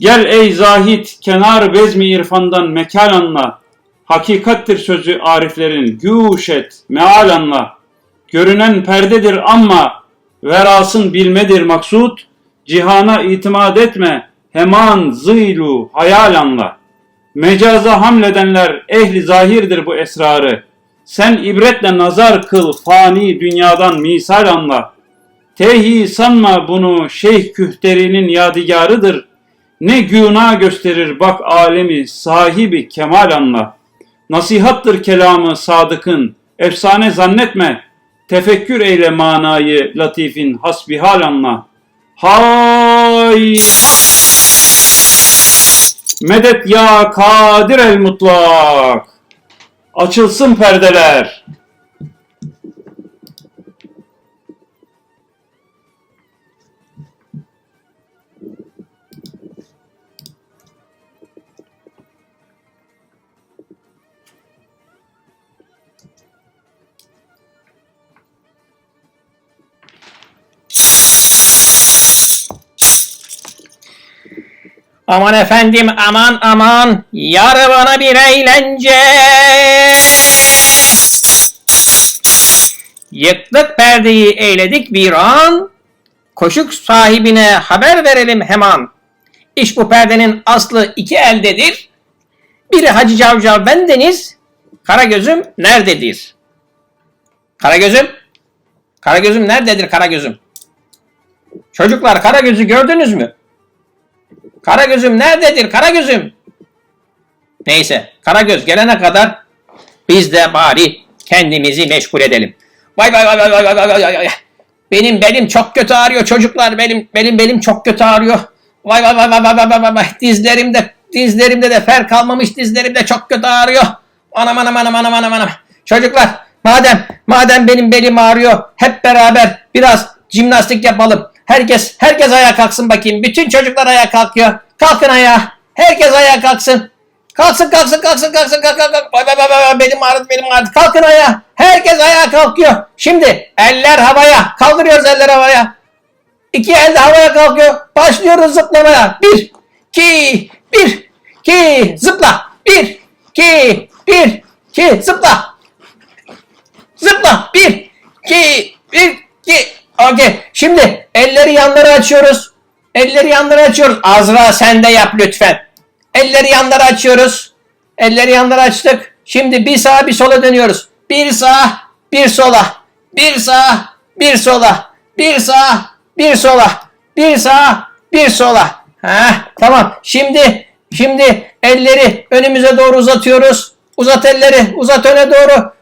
Gel ey zahit kenar bezmi irfandan mekal anla. Hakikattir sözü ariflerin güş et meal anla. Görünen perdedir ama verasın bilmedir maksut. Cihana itimat etme heman zıylu hayal anla. Mecaza hamledenler ehli zahirdir bu esrarı. Sen ibretle nazar kıl fani dünyadan misal anla. Tehi sanma bunu şeyh kühterinin yadigarıdır. Ne güna gösterir bak alemi sahibi kemal anla. Nasihattır kelamı sadıkın, efsane zannetme. Tefekkür eyle manayı latifin hasbihal anla. Hay! Medet ya kadir el mutlak. Açılsın perdeler. Aman efendim aman aman yar bana bir eğlence. Yıktık perdeyi eyledik bir an. Koşuk sahibine haber verelim hemen. İş bu perdenin aslı iki eldedir. Biri Hacı Cavcav bendeniz. Karagözüm nerededir? Karagözüm? Karagözüm nerededir Karagözüm? Çocuklar Karagöz'ü gördünüz mü? Karagöz'üm nerededir Karagöz'üm? Neyse Karagöz gelene kadar biz de bari kendimizi meşgul edelim. Vay vay vay vay vay vay vay vay. Benim belim çok kötü ağrıyor çocuklar benim benim belim çok kötü ağrıyor. Vay vay vay vay vay vay vay vay. Dizlerimde dizlerimde de fer kalmamış dizlerimde çok kötü ağrıyor. Anam anam anam anam anam anam. Çocuklar madem madem benim belim ağrıyor hep beraber biraz jimnastik yapalım. Herkes herkes ayağa kalksın bakayım. Bütün çocuklar ayağa kalkıyor. Kalkın ayağa. Herkes ayağa kalksın. Kalksın kalksın kalksın kalksın kalk kalk kalk. Vay vay vay vay benim ağrıdı benim ağrıdı. Kalkın ayağa. Herkes ayağa kalkıyor. Şimdi eller havaya. Kaldırıyoruz eller havaya. İki el de havaya kalkıyor. Başlıyoruz zıplamaya. Bir, iki, bir, iki, zıpla. Bir, iki, bir, iki, zıpla. Zıpla. Bir, iki, bir, iki. Okey. Şimdi elleri yanlara açıyoruz. Elleri yanlara açıyoruz. Azra sen de yap lütfen. Elleri yanlara açıyoruz. Elleri yanlara açtık. Şimdi bir sağa bir sola dönüyoruz. Bir sağa, bir sola. Bir sağa, bir sola. Bir sağa, bir sola. Bir sağa, bir sola. Ha, tamam. Şimdi şimdi elleri önümüze doğru uzatıyoruz. Uzat elleri, uzat öne doğru.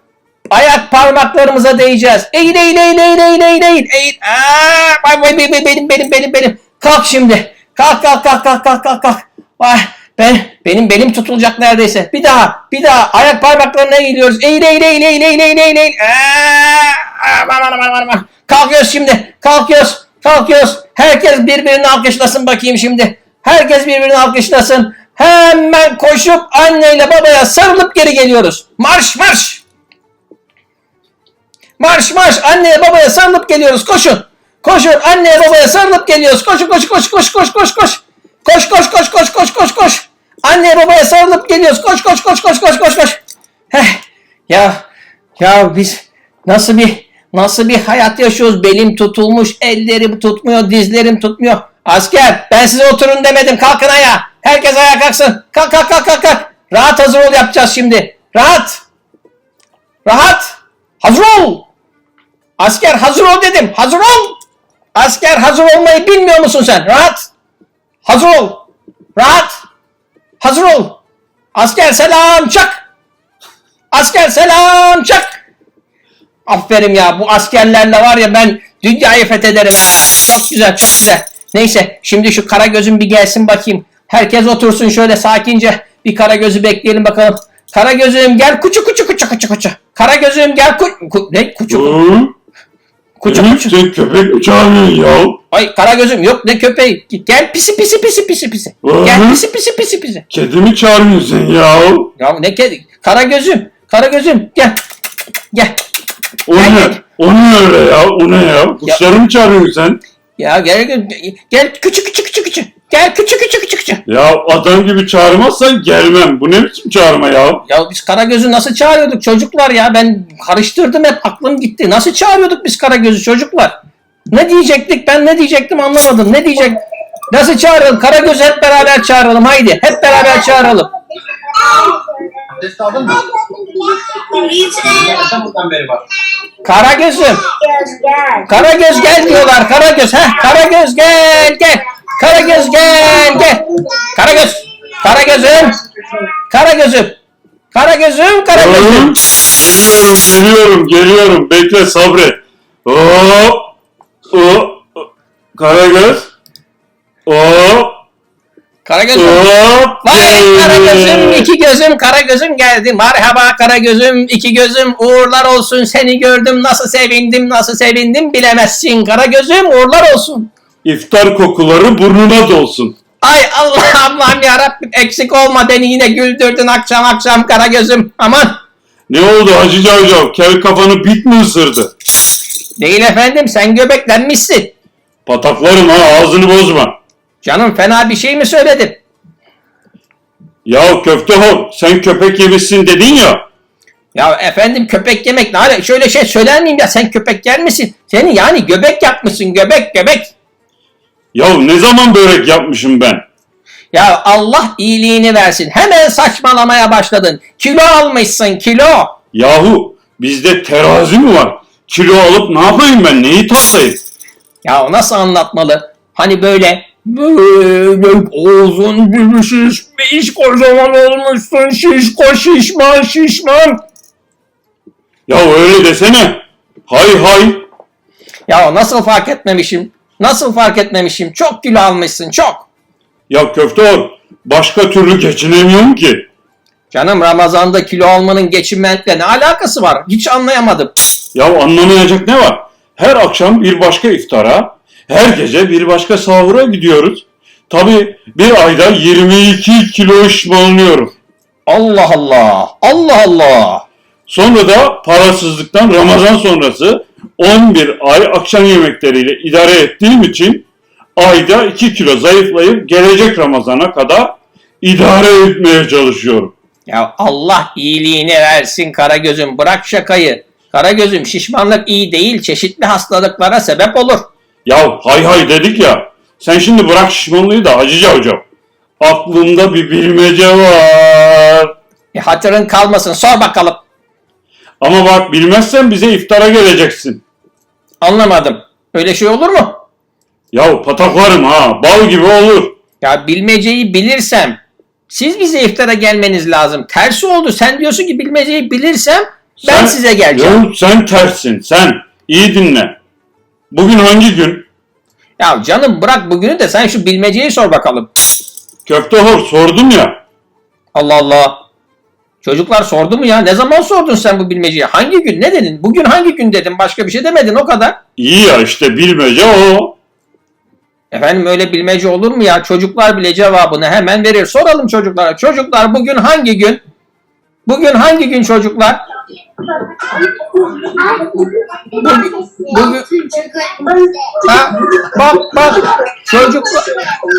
Ayak parmaklarımıza değeceğiz. Eğil eğil eğil eğil eğil eğil eğil. eğil. Aa, vay, vay, benim benim benim benim benim. Kalk şimdi. Kalk kalk kalk kalk kalk kalk kalk. Vay ben benim belim tutulacak neredeyse. Bir daha bir daha ayak parmaklarına eğiliyoruz. Eğil eğil eğil eğil eğil eğil eğil. eğil. Aman aman aman aman. Kalkıyoruz şimdi. Kalkıyoruz. Kalkıyoruz. Herkes birbirini alkışlasın bakayım şimdi. Herkes birbirini alkışlasın. Hemen koşup anneyle babaya sarılıp geri geliyoruz. Marş marş. Marş marş anneye babaya sarılıp geliyoruz koşun. Koşun anneye babaya sarılıp geliyoruz. Koşun koş koş koş koş koş koş. Koş koş koş koş koş koş koş. Anneye babaya sarılıp geliyoruz. Koş koş koş koş koş koş koş. Heh. Ya ya biz nasıl bir nasıl bir hayat yaşıyoruz? Belim tutulmuş, ellerim tutmuyor, dizlerim tutmuyor. Asker ben size oturun demedim. Kalkın ayağa. Herkes ayağa kalksın. Kalk kalk kalk kalk kalk. Rahat hazır ol yapacağız şimdi. Rahat. Rahat. Hazır ol. Asker hazır ol dedim. Hazır ol. Asker hazır olmayı bilmiyor musun sen? Rahat. Hazır ol. Rahat. Hazır ol. Asker selam çak. Asker selam çak. Aferin ya bu askerlerle var ya ben dünyayı fethederim. Çok güzel çok güzel. Neyse şimdi şu kara gözüm bir gelsin bakayım. Herkes otursun şöyle sakince. Bir kara gözü bekleyelim bakalım. Kara gözüm gel kuçu kuçu kuçu kuçu kuçu. Kara gözüm gel ku, ku ne kuçu kuçu Benim kuçu. sen köpek mi çağırıyorsun ya? Ay kara gözüm yok ne köpeği. Gel pisi pisi pisi pisi pisi. Hı Gel hı. pisi pisi pisi pisi. Kedi mi çağırıyorsun sen ya? Ya ne kedi? Kara gözüm. Kara gözüm gel. Gel. O Gel, ne? gel. O ne öyle ya? O ne ya? Kuşları mı çağırıyorsun sen? Ya gel gel, gel küçük küçük küçük küçük. Gel küçük küçük küçük küçük. Ya adam gibi çağırmazsan gelmem. Bu ne biçim çağırma ya? Ya biz Karagöz'ü nasıl çağırıyorduk çocuklar ya? Ben karıştırdım hep aklım gitti. Nasıl çağırıyorduk biz Karagöz'ü çocuklar? Ne diyecektik ben ne diyecektim anlamadım. Ne diyecek? Nasıl çağıralım? Karagöz'ü hep beraber çağıralım haydi. Hep beraber çağıralım. Abdest aldın mı? Kaçtan buradan beri var? Karagöz'üm. Karagöz gel diyorlar. Karagöz. Heh, Karagöz gel gel. Karagöz gel gel. Karagöz. Karagöz'üm. Karagöz'üm. Karagöz'üm. Karagöz'üm. Geliyorum, geliyorum. Bekle sabret. Hop. Hop. Karagöz. Hop. Karagöz'üm. Hop. Vay. Karagöz'üm, iki gözüm, Karagöz'üm geldi. Merhaba Karagöz'üm, iki gözüm, uğurlar olsun. Seni gördüm, nasıl sevindim, nasıl sevindim bilemezsin. Karagöz'üm, uğurlar olsun. İftar kokuları burnuna dolsun. Ay Allah Allah'ım yarabbim eksik olma beni yine güldürdün akşam akşam Karagöz'üm. Aman. Ne oldu Hacı Cavcav? Kel kafanı bit mi ısırdı? Değil efendim sen göbeklenmişsin. Pataklarım ha ağzını bozma. Canım fena bir şey mi söyledim? Ya köfte hor sen köpek yemişsin dedin ya. Ya efendim köpek yemek ne hale? Şöyle şey söyler miyim ya sen köpek yer misin? Seni yani göbek yapmışsın göbek göbek. Ya ne zaman börek yapmışım ben? Ya Allah iyiliğini versin. Hemen saçmalamaya başladın. Kilo almışsın kilo. Yahu bizde terazi mi var? Kilo alıp ne yapayım ben? Neyi tartayım? Ya nasıl anlatmalı? Hani böyle böyle uzun bir şişmiş kocaman olmuşsun şişko şişman şişman. Ya öyle desene. Hay hay. Ya nasıl fark etmemişim? Nasıl fark etmemişim? Çok kilo almışsın çok. Ya köfte hor başka türlü geçinemiyorum ki. Canım Ramazan'da kilo almanın geçinmekle ne alakası var? Hiç anlayamadım. Ya anlamayacak ne var? Her akşam bir başka iftara, her gece bir başka sahura gidiyoruz. Tabi bir ayda 22 kilo şişmanlıyorum. Allah Allah. Allah Allah. Sonra da parasızlıktan Ramazan sonrası 11 ay akşam yemekleriyle idare ettiğim için ayda 2 kilo zayıflayıp gelecek Ramazan'a kadar idare etmeye çalışıyorum. Ya Allah iyiliğini versin Karagöz'üm bırak şakayı. Karagöz'üm şişmanlık iyi değil çeşitli hastalıklara sebep olur. Ya hay hay dedik ya. Sen şimdi bırak şişmanlığı da Hacı Cavcav. Aklımda bir bilmece var. E, hatırın kalmasın sor bakalım. Ama bak bilmezsen bize iftara geleceksin. Anlamadım. Öyle şey olur mu? Ya pataklarım ha bal gibi olur. Ya bilmeceyi bilirsem siz bize iftara gelmeniz lazım. Tersi oldu. Sen diyorsun ki bilmeceyi bilirsem ben Sen- size geleceğim. Ya sen tersin sen. İyi dinle. Bugün hangi gün? Ya canım bırak bugünü de sen şu bilmeceyi sor bakalım. Köfte hor sordum ya. Allah Allah. Çocuklar sordu mu ya? Ne zaman sordun sen bu bilmeceyi? Hangi gün? Ne dedin? Bugün hangi gün dedin? Başka bir şey demedin o kadar. İyi ya işte bilmece o. Efendim öyle bilmece olur mu ya? Çocuklar bile cevabını hemen verir. Soralım çocuklara. Çocuklar bugün hangi gün? Bugün hangi gün çocuklar? Ha, bak bak çocuklar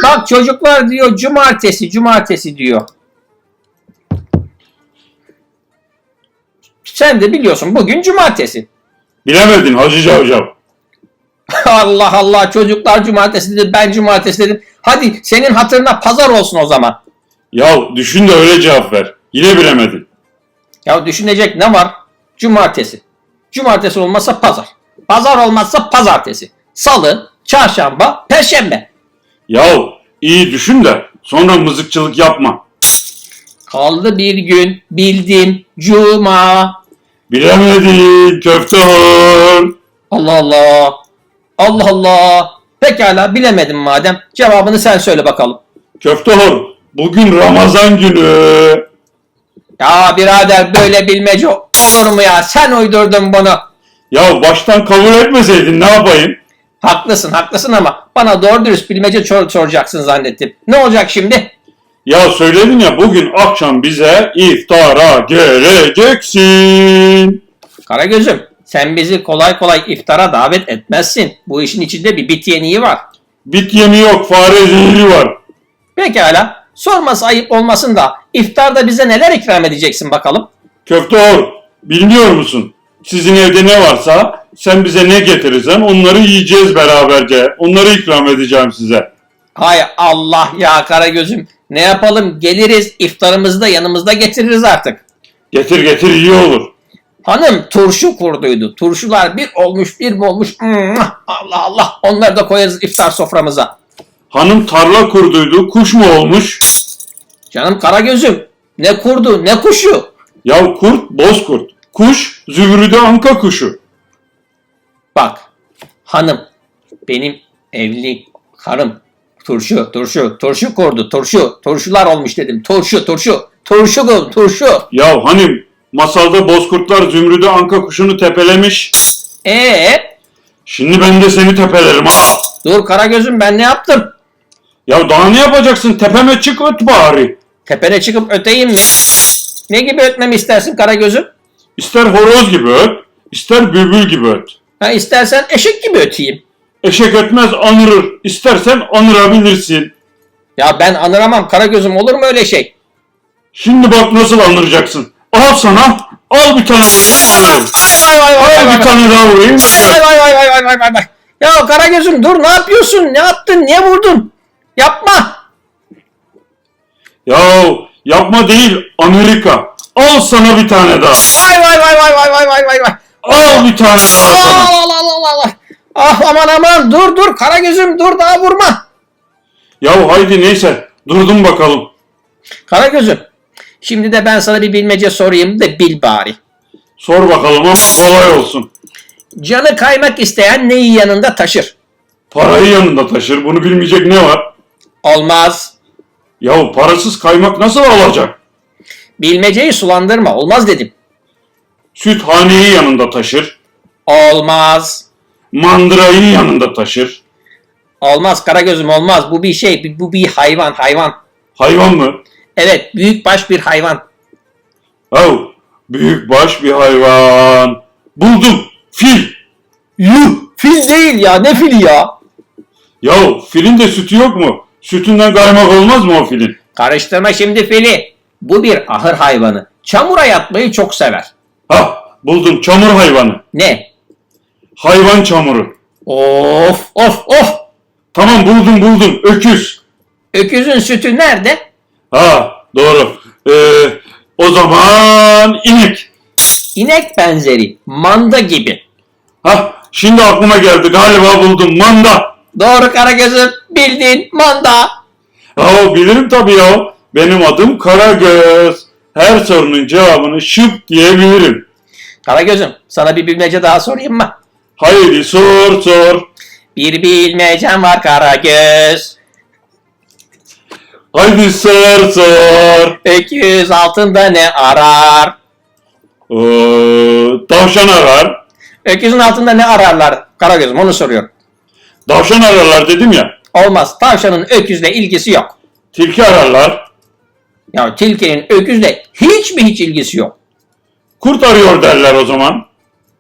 bak çocuklar diyor cumartesi cumartesi diyor. Sen de biliyorsun bugün cumartesi. Bilemedin Hacı Cavcav. Allah Allah çocuklar cumartesi dedi ben cumartesi dedim. Hadi senin hatırına pazar olsun o zaman. Ya düşün de öyle cevap ver. Yine bilemedin. Ya düşünecek ne var? Cumartesi. Cumartesi olmazsa pazar. Pazar olmazsa pazartesi. Salı, çarşamba, perşembe. Ya iyi düşün de sonra mızıkçılık yapma. Kaldı bir gün bildim cuma. Bilemedin köfte hor. Allah Allah. Allah Allah. Pekala bilemedim madem. Cevabını sen söyle bakalım. Köfte hor. Bugün Ramazan günü. Ya birader böyle bilmece olur mu ya? Sen uydurdun bunu. Ya baştan kabul etmeseydin ne yapayım? Haklısın haklısın ama bana doğru dürüst bilmece sor- soracaksın zannettim. Ne olacak şimdi? Ya söyledin ya bugün akşam bize iftara geleceksin. Karagöz'üm sen bizi kolay kolay iftara davet etmezsin. Bu işin içinde bir bit yeniği var. Bit yemi yok, fare zehri var. Pekala. Sorması ayıp olmasın da iftarda bize neler ikram edeceksin bakalım. Köfte or, bilmiyor musun? Sizin evde ne varsa sen bize ne getirirsen onları yiyeceğiz beraberce. Onları ikram edeceğim size. Hay Allah ya Karagöz'üm. Ne yapalım geliriz iftarımızı da yanımızda getiririz artık. Getir getir iyi olur. Hanım turşu kurduydu. Turşular bir olmuş bir mi olmuş. Allah Allah onları da koyarız iftar soframıza. Hanım tarla kurduydu, kuş mu olmuş? Canım Karagöz'üm ne kurdu ne kuşu. Ya kurt, bozkurt. Kuş, züğrüde anka kuşu. Bak hanım benim evli karım turşu turşu turşu kurdu turşu turşular olmuş dedim turşu turşu turşu turşu. Ya hani masalda bozkurtlar zümrüde anka kuşunu tepelemiş. Ee Şimdi ben de seni tepelerim ha. dur Karagöz'üm ben ne yaptım? Ya daha ne yapacaksın? Tepeme çık öt bari. Tepene çıkıp öteyim mi? Ne gibi ötmemi istersin kara gözüm? İster horoz gibi öt, ister bülbül gibi öt. Ha istersen eşek gibi öteyim. Eşek ötmez anırır. İstersen anırabilirsin. Ya ben anıramam kara gözüm olur mu öyle şey? Şimdi bak nasıl anıracaksın. Al sana, al bir tane daha anırım. Ay ay ay ay Al ay bir tane daha vurayım. Ay ay ay ay ay ay ay ay. Ya kara gözüm dur ne yapıyorsun? Ne yaptın? Niye vurdun? Yapma. Ya yapma değil Amerika. Al sana bir tane daha. Vay vay vay vay vay vay vay vay vay. Al bir tane daha sana. Allah Allah Allah Allah. Ah aman aman dur dur Karagöz'üm dur daha vurma. Ya haydi neyse durdum bakalım. Karagöz'üm şimdi de ben sana bir bilmece sorayım da bil bari. Sor bakalım ama kolay olsun. Canı kaymak isteyen neyi yanında taşır? Parayı yanında taşır. Bunu bilmeyecek ne var? Olmaz. Yahu parasız kaymak nasıl alacak? Bilmeceyi sulandırma olmaz dedim. Süthaneyi yanında taşır. Olmaz. Mandırayı yanında taşır. Olmaz Karagöz'üm olmaz. Bu bir şey. Bu bir hayvan hayvan. Hayvan mı? Evet büyükbaş bir hayvan. Yahu büyükbaş bir hayvan. Buldum. Fil. Yuh fil değil ya ne fili ya? Yahu filin de sütü yok mu? Sütünden kaymak olmaz mı o filin? Karıştırma şimdi fili. Bu bir ahır hayvanı. Çamura yatmayı çok sever. Hah buldum çamur hayvanı. Ne? Hayvan çamuru. Of of of. Tamam buldum buldum. Öküz. Öküzün sütü nerede? Ha doğru. Ee, o zaman inek. İnek benzeri. Manda gibi. Hah şimdi aklıma geldi galiba buldum. Manda. Doğru Karagöz'üm. Bildin manda. Ya bilirim tabii ya. Benim adım Karagöz. Her sorunun cevabını şıp diyebilirim. Karagöz'üm sana bir bilmece daha sorayım mı? Haydi sor sor. Bir bilmecem var Karagöz. Haydi sor sor. Öküz altında ne arar? Ee, tavşan arar. Öküzün altında ne ararlar? Karagöz'üm onu soruyorum. Tavşan ararlar dedim ya. Olmaz. Tavşanın öküzle ilgisi yok. Tilki ararlar. Ya tilkinin öküzle hiç mi hiç ilgisi yok? Kurt arıyor derler o zaman.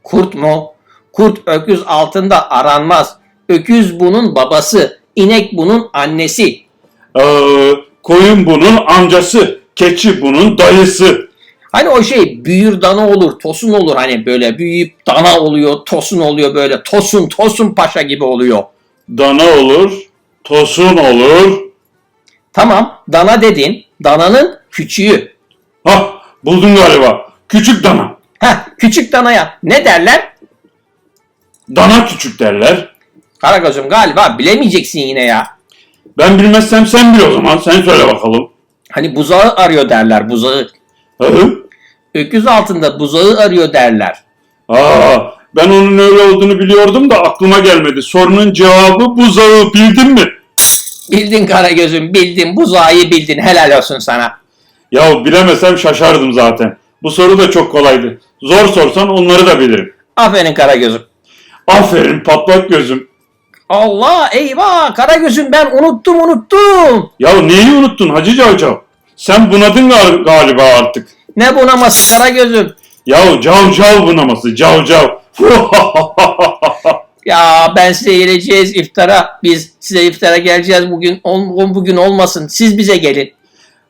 Kurt mu? Kurt öküz altında aranmaz. Öküz bunun babası, inek bunun annesi. Ee, koyun bunun amcası. Keçi bunun dayısı. Hani o şey büyür dana olur, tosun olur hani böyle büyüyüp dana oluyor, tosun oluyor böyle tosun tosun paşa gibi oluyor. Dana olur. Tosun olur. Tamam dana dedin, dananın küçüğü. Hah buldum galiba. Küçük dana. Heh küçük danaya ne derler? Dana küçük derler. Karagöz'üm galiba bilemeyeceksin yine ya. Ben bilmezsem sen bil o zaman. Sen söyle bakalım. Hani buzağı arıyor derler buzağı. Hı? Öküz altında buzağı arıyor derler. Aa, ben onun öyle olduğunu biliyordum da aklıma gelmedi. Sorunun cevabı buzağı bildin mi? Bildin Karagöz'üm bildin buzağı bildin helal olsun sana. Ya bilemesem şaşardım zaten. Bu soru da çok kolaydı. Zor sorsan onları da bilirim. Aferin Karagöz'üm. Aferin patlak gözüm. Allah eyvah Karagöz'üm ben unuttum unuttum. Ya neyi unuttun Hacı Cavcav? Sen bunadın gal- galiba artık. Ne bunaması Karagöz'üm. Ya cavcav bunaması cavcav. Ya ben size geleceğiz iftara. Biz size iftara geleceğiz bugün. ol- bugün olmasın. Siz bize gelin.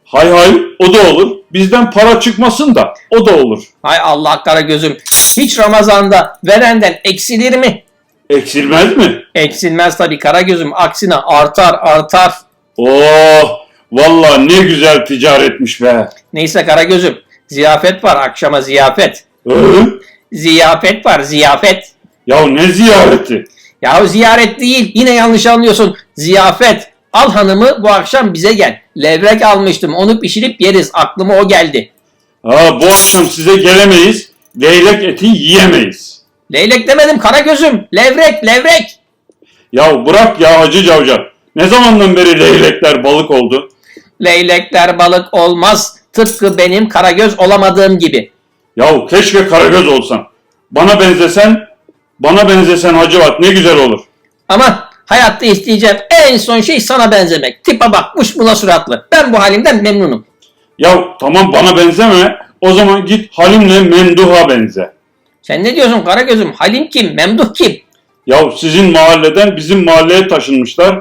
Hay hay o da olur. Bizden para çıkmasın da o da olur. Hay Allah kara gözüm. Hiç Ramazan'da verenden eksilir mi? Eksilmez mi? Eksilmez tabii kara gözüm. Aksine artar artar. Oh vallahi ne güzel ticaretmiş be. Neyse kara gözüm. Ziyafet var akşama ziyafet. Hı? Ziyafet var ziyafet. Ya ne ziyareti? Ya ziyaret değil. Yine yanlış anlıyorsun. Ziyafet. Al hanımı bu akşam bize gel. Levrek almıştım. Onu pişirip yeriz. Aklıma o geldi. Ha bu akşam size gelemeyiz. Leylek eti yiyemeyiz. Leylek demedim kara gözüm. Levrek levrek. Ya bırak ya Hacı Cavcav. Ne zamandan beri leylekler balık oldu? Leylekler balık olmaz. Tıpkı benim karagöz olamadığım gibi. Ya keşke Karagöz olsan. Bana benzesen, bana benzesen Hacivat ne güzel olur. Ama hayatta isteyeceğim en son şey sana benzemek. Tipe bakmış buna suratlı. Ben bu halimden memnunum. Ya tamam bana benzeme. O zaman git Halim'le Memduh'a benze. Sen ne diyorsun Karagöz'üm? Halim kim? Memduh kim? Ya sizin mahalleden bizim mahalleye taşınmışlar.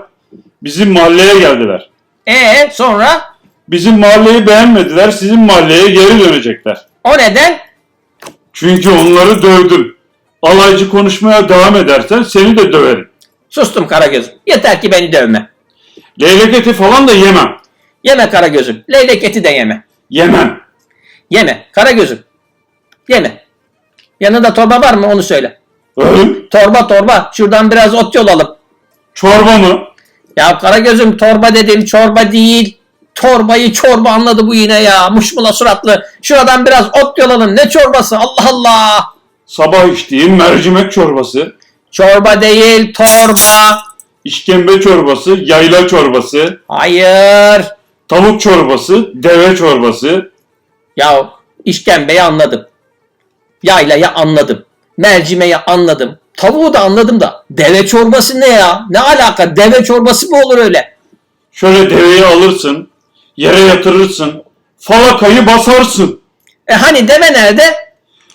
Bizim mahalleye geldiler. Ee sonra Bizim mahalleyi beğenmediler. Sizin mahalleye geri dönecekler. o neden? Çünkü onları dövdüm. Alaycı konuşmaya devam edersen seni de döverim. Sustum Karagöz'üm. Yeter ki beni dövme. Leylek eti falan da yemem. Yeme Karagöz'üm. Leylek eti de yeme. Yemem. Yeme Karagöz'üm. Yeme. Yanında torba var mı onu söyle. Hı? Torba torba. Şuradan biraz ot yolalım. Çorba mı? Ya Karagöz'üm torba dedim çorba değil. Torbayı çorba anladı bu yine ya. Muşmula suratlı. Şuradan biraz ot yolalım. Ne çorbası Allah Allah. Sabah içtiğim mercimek çorbası, Çorba değil torba. işkembe çorbası, yayla çorbası, Hayır. tavuk çorbası, deve çorbası. Ya işkembeyi anladım. Yaylayı anladım. Mercimeği anladım. Tavuğu da anladım da. Deve çorbası ne ya? Ne alaka? Deve çorbası mı olur öyle? Şöyle deveyi alırsın, yere yatırırsın, falakayı basarsın. E hani deve nerede?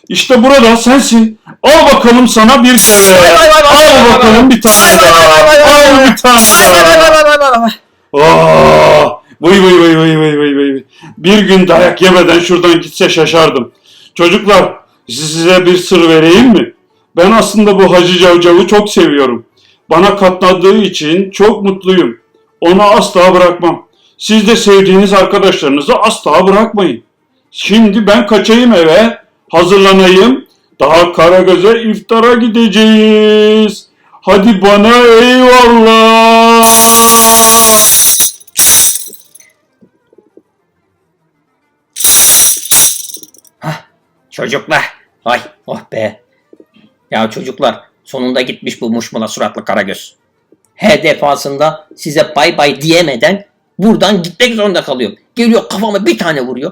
İşte burada sensin. Al bakalım sana bir deve. Vay vay vay vay Al bakalım bir tane daha. Al bir tane daha. Aa, vay vay vay vay vay vay vay. Bir gün dayak yemeden şuradan gitse şaşardım. Çocuklar size bir sır vereyim mi? Ben aslında bu Hacı Cavcav'ı çok seviyorum. Bana katladığı için çok mutluyum. Onu asla bırakmam. Siz de sevdiğiniz arkadaşlarınızı asla bırakmayın. Şimdi ben kaçayım eve, hazırlanayım. Daha Karagöz'e iftara gideceğiz. Hadi bana eyvallah. Çocuklar. Ay oh be. Ya çocuklar sonunda gitmiş bu muşmula suratlı Karagöz. Her defasında size bay bay diyemeden buradan gitmek zorunda kalıyor. Geliyor kafama bir tane vuruyor.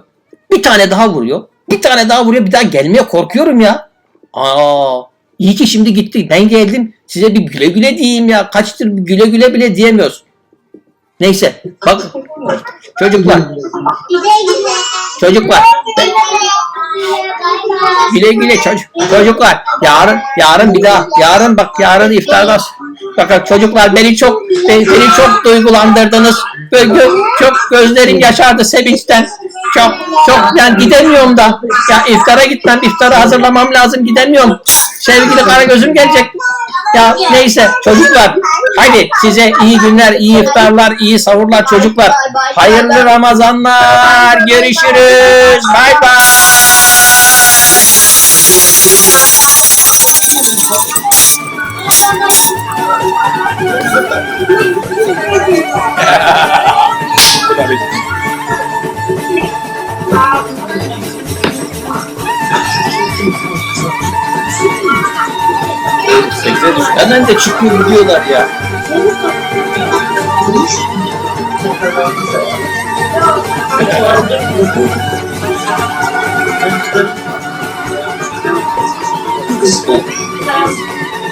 Bir tane daha vuruyor. Bir tane daha vuruyor. Bir daha gelmeye korkuyorum ya. Aa, iyi ki şimdi gitti. Ben geldim. Size bir güle güle diyeyim ya. Kaçtır güle güle bile diyemiyoruz. Neyse. Bak çocuklar. Çocuklar. Güle güle çocuk, çocuklar. Yarın yarın bir daha yarın bak yarın iftardan bakın çocuklar beni çok beni, beni çok duygulandırdınız. Böyle gö- çok gözlerim yaşardı sevinçten. Çok çok yani gidemiyorum da. Ya iftara gitmem, iftara hazırlamam lazım gidemiyorum. Sevgili Karagöz'üm gelecek. Ya neyse çocuklar hadi size iyi günler, iyi iftarlar, iyi savurlar çocuklar. Hayırlı Ramazanlar. Görüşürüz. Bay bay. Hemen de çıkıyor gidiyorlar ya.